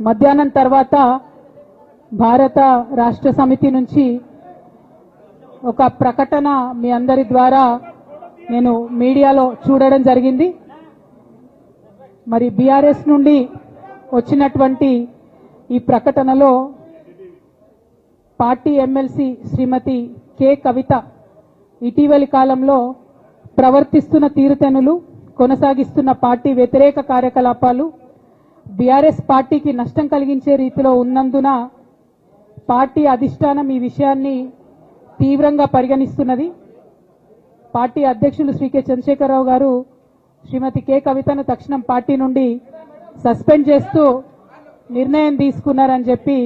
మధ్యాహ్నం తర్వాత భారత రాష్ట్ర సమితి నుంచి ఒక ప్రకటన మీ అందరి ద్వారా నేను మీడియాలో చూడడం జరిగింది. మరి బీఆర్ఎస్ నుండి వచ్చినటువంటి ఈ ప్రకటనలో party MLC Shrimati K Kavitha ఇటీవలి కాలంలో ప్రవర్తిస్తున్న తీరుతెనులు కొనసాగిస్తున్న పార్టీ వ్యతిరేక కార్యకలాపాలు బీఆర్ఎస్ పార్టీకి నష్టం కలిగించే రీతిలో ఉన్నందున పార్టీ అధిష్టానం ఈ విషయాన్ని తీవ్రంగా పరిగణిస్తున్నది. పార్టీ అధ్యక్షులు శ్రీ కె చంద్రశేఖరరావు గారు శ్రీమతి కె కవితను తక్షణం పార్టీ నుండి సస్పెండ్ చేస్తూ నిర్ణయం తీసుకున్నారని చెప్పి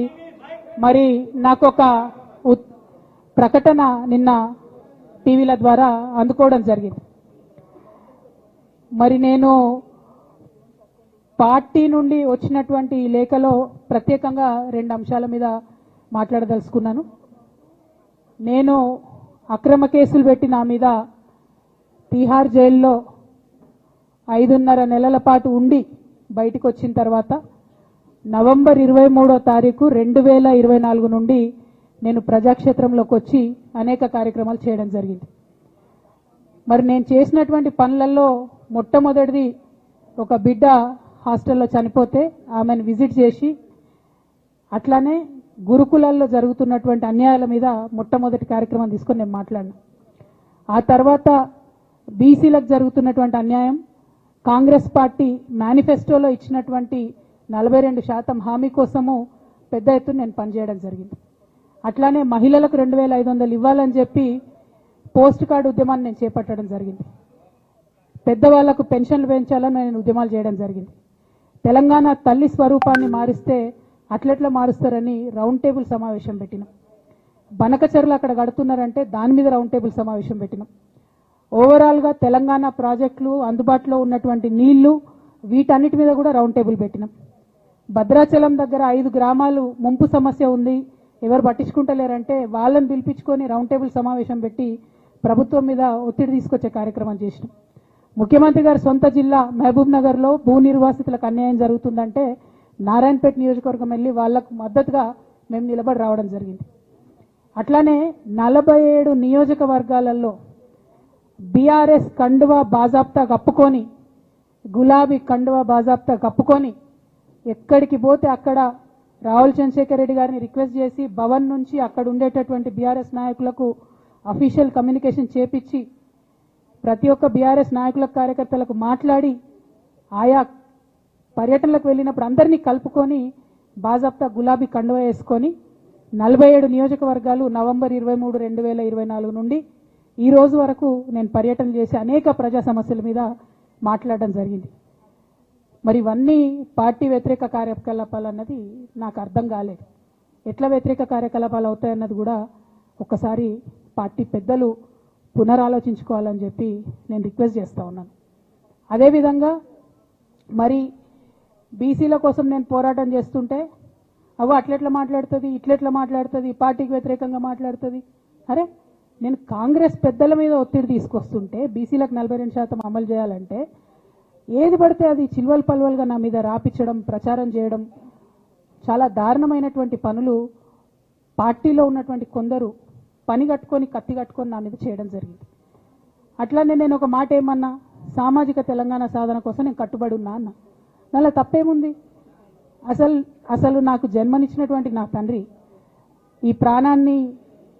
మరి నాకు ఒక ఉత్- ప్రకటన నిన్న టీవీల ద్వారా అందుకోవడం జరిగింది. మరి నేను పార్టీ నుండి వచ్చినటువంటి ఈ లేఖలో ప్రత్యేకంగా రెండు అంశాల మీద మాట్లాడదలుచుకున్నాను. నేను అక్రమ కేసులు పెట్టి నా మీద తీహార్ జైల్లో ఐదున్నర నెలల పాటు ఉండి బయటకు వచ్చిన తర్వాత నవంబర్ ఇరవై మూడో తారీఖు రెండు వేల ఇరవై నాలుగు నుండి నేను ప్రజాక్షేత్రంలోకి వచ్చి అనేక కార్యక్రమాలు చేయడం జరిగింది. మరి నేను చేసినటువంటి పనులలో మొట్టమొదటిది ఒక బిడ్డ హాస్టల్లో చనిపోతే ఆమెను విజిట్ చేసి అట్లానే గురుకులాల్లో జరుగుతున్నటువంటి అన్యాయాల మీద మొట్టమొదటి కార్యక్రమం తీసుకొని నేను మాట్లాడినా. ఆ తర్వాత బీసీలకు జరుగుతున్నటువంటి అన్యాయం కాంగ్రెస్ పార్టీ మేనిఫెస్టోలో ఇచ్చినటువంటి నలభై రెండు శాతం హామీ కోసము పెద్ద ఎత్తున నేను పనిచేయడం జరిగింది. అట్లానే మహిళలకు రెండు వేల ఐదు వందలు ఇవ్వాలని చెప్పి పోస్ట్ కార్డు ఉద్యమాన్ని నేను చేపట్టడం జరిగింది. పెద్దవాళ్ళకు పెన్షన్లు పెంచాలని నేను ఉద్యమాలు చేయడం జరిగింది. తెలంగాణ తల్లి స్వరూపాన్ని మారిస్తే అట్లెట్లా మారుస్తారని రౌండ్ టేబుల్ సమావేశం పెట్టినాం. బనకచర్లు అక్కడ కడుతున్నారంటే దాని మీద రౌండ్ టేబుల్ సమావేశం పెట్టినాం. ఓవరాల్గా తెలంగాణ ప్రాజెక్టులు అందుబాటులో ఉన్నటువంటి నీళ్ళు వీటన్నిటి మీద కూడా రౌండ్ టేబుల్ పెట్టినాం. భద్రాచలం దగ్గర ఐదు గ్రామాలు ముంపు సమస్య ఉంది. ఎవరు పట్టించుకుంటలేరంటే వాళ్ళని పిలిపించుకొని రౌండ్ టేబుల్ సమావేశం పెట్టి ప్రభుత్వం మీద ఒత్తిడి తీసుకొచ్చే కార్యక్రమం చేసినాం. ముఖ్యమంత్రి గారి సొంత జిల్లా మహబూబ్ నగర్లో భూ నిర్వాసితులకు అన్యాయం జరుగుతుందంటే నారాయణపేట నియోజకవర్గం వెళ్ళి వాళ్ళకు మద్దతుగా మేము నిలబడి రావడం జరిగింది. అట్లానే నలభై ఏడు నియోజకవర్గాలలో బీఆర్ఎస్ కండువా బాజాప్తా కప్పుకొని గులాబీ కండువా బాజాప్తా కప్పుకొని ఎక్కడికి పోతే అక్కడ రాహుల్ చంద్రశేఖర్ రెడ్డి గారిని రిక్వెస్ట్ చేసి భవన్ నుంచి అక్కడ ఉండేటటువంటి బీఆర్ఎస్ నాయకులకు అఫీషియల్ కమ్యూనికేషన్ చేపించి ప్రతి ఒక్క బీఆర్ఎస్ నాయకుల కార్యకర్తలకు మాట్లాడి ఆయా పర్యటనలకు వెళ్ళినప్పుడు అందరినీ కలుపుకొని బాజాప్తా గులాబీ కండువ వేసుకొని నలభై ఏడు నియోజకవర్గాలు నవంబర్ ఇరవై మూడు రెండు వేల ఇరవై నాలుగు నుండి ఈ రోజు వరకు నేను పర్యటన చేసి అనేక ప్రజా సమస్యల మీద మాట్లాడడం జరిగింది. మరి ఇవన్నీ పార్టీ వ్యతిరేక కార్యకలాపాలు అన్నది నాకు అర్థం కాలేదు. ఎట్లా వ్యతిరేక కార్యకలాపాలు అవుతాయన్నది కూడా ఒకసారి పార్టీ పెద్దలు పునరాలోచించుకోవాలని చెప్పి నేను రిక్వెస్ట్ చేస్తూ ఉన్నాను. అదేవిధంగా మరి బీసీల కోసం నేను పోరాటం చేస్తుంటే అవ్వ అట్లెట్లా మాట్లాడుతుంది ఇట్లెట్లా మాట్లాడుతుంది పార్టీకి వ్యతిరేకంగా మాట్లాడుతుంది? అరే నేను కాంగ్రెస్ పెద్దల మీద ఒత్తిడి తీసుకొస్తుంటే బీసీలకు నలభై రెండు శాతం అమలు చేయాలంటే ఏది పడితే అది చిల్వల్ పల్వల్గా నా మీద రాపించడం ప్రచారం చేయడం చాలా దారుణమైనటువంటి పనులు పార్టీలో ఉన్నటువంటి కొందరు పని కట్టుకొని కత్తి కట్టుకొని నా మీద చేయడం జరిగింది. అట్లానే నేను ఒక మాట ఏమన్నా సామాజిక తెలంగాణ సాధన కోసం నేను కట్టుబడి ఉన్నా అన్న. దానిలో తప్పేముంది? అసలు అసలు నాకు జన్మనిచ్చినటువంటి నా తండ్రి ఈ ప్రాణాన్ని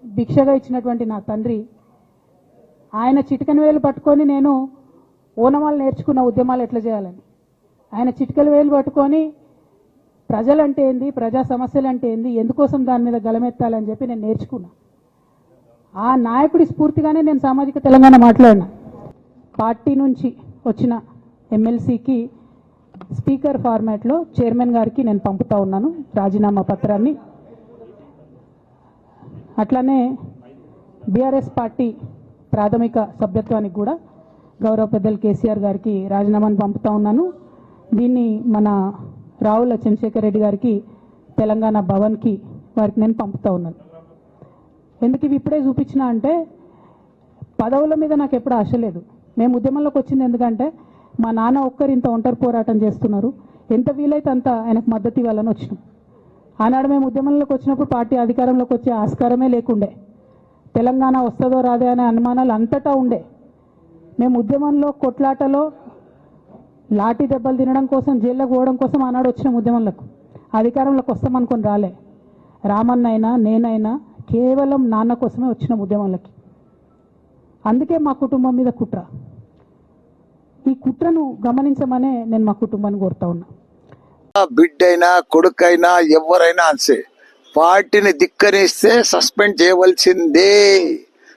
భిక్షగా ఇచ్చినటువంటి నా తండ్రి ఆయన చిటికన వేలు పట్టుకొని నేను ఓనమాలు నేర్చుకున్న ఉద్యమాలు ఎట్లా చేయాలని? ఆయన చిటికల వేలు పట్టుకొని ప్రజలంటే ఏంది ప్రజా సమస్యలు అంటే ఏంది ఎందుకోసం దాని మీద గలమెత్తాలని చెప్పి నేను నేర్చుకున్నా. ఆ నాయకుడి స్ఫూర్తిగానే నేను సామాజిక తెలంగాణ మాట్లాడిన. పార్టీ నుంచి వచ్చిన ఎమ్మెల్సీకి స్పీకర్ ఫార్మాట్లో చైర్మన్ గారికి నేను పంపుతా ఉన్నాను రాజీనామా పత్రాన్ని. అట్లానే బీఆర్ఎస్ పార్టీ ప్రాథమిక సభ్యత్వానికి కూడా గౌరవ పెద్దలు కేసీఆర్ గారికి రాజీనామాను పంపుతా ఉన్నాను. దీన్ని మన రావుల చంద్రశేఖర్ రెడ్డి గారికి తెలంగాణ భవన్కి వారికి నేను పంపుతా ఉన్నాను. ఎందుకు ఇవి ఇప్పుడే చూపించిన అంటే పదవుల మీద నాకు ఎప్పుడు ఆశ లేదు. మేము ఉద్యమంలోకి వచ్చింది ఎందుకంటే మా నాన్న ఒక్కరు ఇంత ఒంటరి పోరాటం చేస్తున్నారు. ఎంత వీలైతే అంత ఆయనకు మద్దతు ఇవ్వాలని వచ్చినాం. ఆనాడు మేము ఉద్యమంలోకి వచ్చినప్పుడు పార్టీ అధికారంలోకి వచ్చే ఆస్కారమే లేకుండే. తెలంగాణ వస్తుందో రాదే అనే అనుమానాలు అంతటా ఉండే. మేము ఉద్యమంలో కొట్లాటలో లాఠీ దెబ్బలు తినడం కోసం జైల్లోకి పోవడం కోసం ఆనాడు వచ్చిన ఉద్యమంలోకి. అధికారంలోకి వస్తామనుకొని రాలే. రామన్నైనా నేనైనా కేవలం నాన్న కోసమే వచ్చిన ఉద్యమంలోకి అందుకే మా కుటుంబం మీద కుట్ర. ఈ కుట్రను గమనించమనే నేను మా కుటుంబాన్ని కోరుతా ఉన్నా. బిడ్డైనా కొడుకైనా ఎవరైనా అంతే. పార్టీని ధిక్కరిస్తే సస్పెండ్ చేయవలసిందే.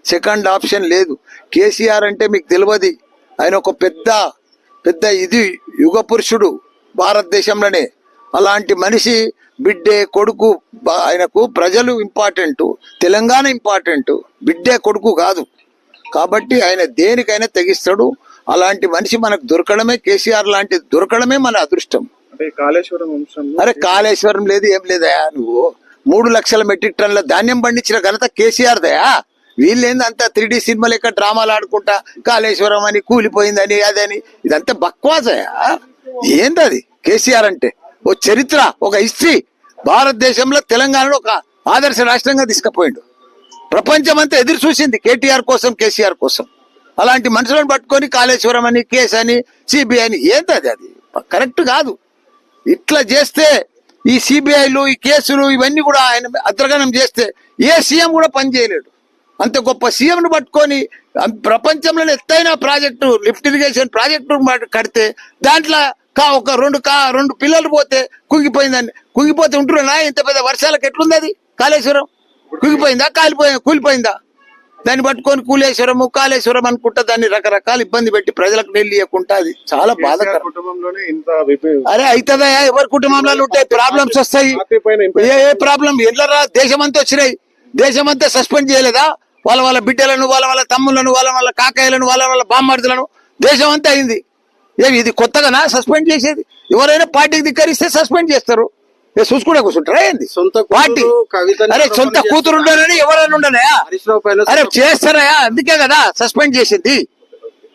సెకండ్ ఆప్షన్ లేదు. కేసీఆర్ అంటే మీకు తెలియదు. ఆయన ఒక పెద్ద పెద్ద ఇది యుగ పురుషుడు భారతదేశంలోనే. అలాంటి మనిషి బిడ్డే కొడుకు ఆయనకు ప్రజలు ఇంపార్టెంట్ తెలంగాణ ఇంపార్టెంట్. బిడ్డే కొడుకు కాదు. కాబట్టి ఆయన దేనికైనా తెగిస్తాడు. అలాంటి మనిషి మనకు దొరకడమే కేసీఆర్ లాంటి దొరకడమే మన అదృష్టం. అంటే కాళేశ్వరం అరే కాళేశ్వరం లేదు ఏం లేదయా నువ్వు? మూడు లక్షల మెట్రిక్ టన్నుల ధాన్యం పండించిన ఘనత కేసీఆర్ దయా వీళ్ళేంది అంతా త్రీ డి సినిమా లెక్క డ్రామాలు ఆడుకుంటా కాళేశ్వరం అని కూలిపోయిందని అదని? ఇదంతా బక్వాసయా? ఏంది అది కేసీఆర్ అంటే? ఓ చరిత్ర ఒక హిస్టరీ భారతదేశంలో తెలంగాణలో ఒక ఆదర్శ రాష్ట్రంగా తీసుకుపోయిండు. ప్రపంచం అంతా ఎదురు చూసింది కేటీఆర్ కోసం కేసీఆర్ కోసం. అలాంటి మనుషులను పట్టుకొని కాళేశ్వరం అని కేసు అని సిబిఐ అని ఏంది అది? అది కరెక్ట్ కాదు. ఇట్లా చేస్తే ఈ సిబిఐలు ఈ కేసులు ఇవన్నీ కూడా ఆయన అద్రగణం చేస్తే ఏ సీఎం కూడా పని చేయలేడు. అంత గొప్ప సీఎంను పట్టుకొని ప్రపంచంలో ప్రపంచంలోనే ఎత్తైన ప్రాజెక్టు లిఫ్ట్ ఇరిగేషన్ ప్రాజెక్టు మాట కడితే దాంట్లో కా ఒక రెండు కా రెండు పిల్లలు పోతే కుంగిపోయిందని కుంగిపోతే ఉంటున్నా ఇంత పెద్ద వర్షాలకు ఎట్లుంది అది? కాళేశ్వరం? కుంగిపోయిందా? కాలిపోయిందా కూలిపోయిందా? దాన్ని పట్టుకొని కూలేశ్వరము కాళేశ్వరం అనుకుంటా దాన్ని రకరకాల ఇబ్బంది పెట్టి ప్రజలకు నీళ్ళు ఇవ్వకుండా అది చాలా బాధకరం. విపి- అరే అవుతుందా ఎవరి కుటుంబంలో ఉంటాయి ప్రాబ్లమ్స్ వస్తాయి. ఏ ఏ ప్రాబ్లం ఎల్లరా దేశమంతా వచ్చినాయి. దేశమంతా సస్పెండ్ చేయలేదా? వాళ్ళ వాళ్ళ బిడ్డలను వాళ్ళ వాళ్ళ తమ్ములను వాళ్ళ వాళ్ళ కాకాయలను వాళ్ళ వాళ్ళ బామ్మర్దులను దేశం అంతా అయింది. ఇది కొత్తగానా? సస్పెండ్ చేసేది? ఎవరైనా పార్టీకి ధిక్కరిస్తే సస్పెండ్ చేస్తారు. చూసుకుంటే కూర్చుంటారా ఏంది? సొంత పార్టీ. అరే సొంత కూతురు ఉండనని ఎవరైనా ఉండనయా? పైన అరే చేస్తారయా అందుకే కదా సస్పెండ్ చేసింది.